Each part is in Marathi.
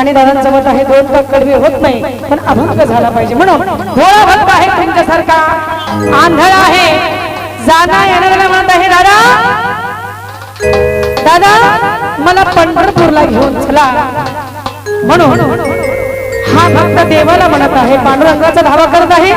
आणि दादांसोबत आहे दोन का कडवे होत नाही पण अभंग झाला पाहिजे. म्हणून भोळा भक्त आहे तुमच्यासारखा. आंधळ आहे. जाना येणाऱ्याला म्हणत आहे दादा. दादा मला पंढरपूरला घेऊन चला. म्हणून हा भक्त देवाला म्हणत आहे पांडुरंगाचा धावा करत आहे.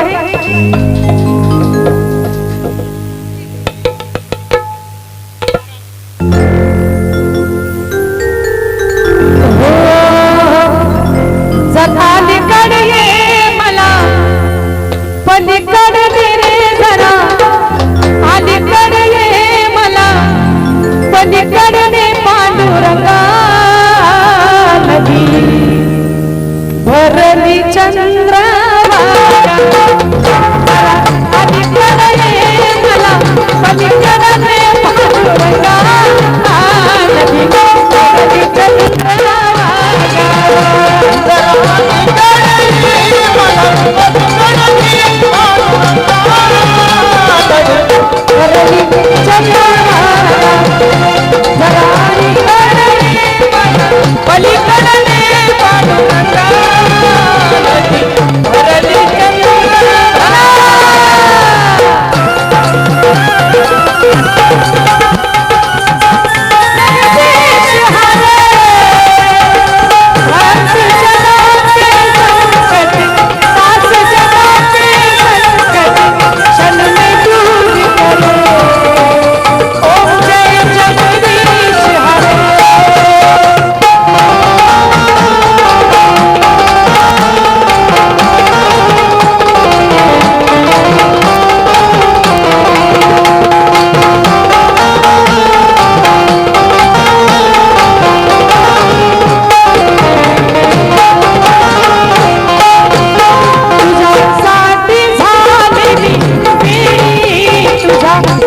Yeah.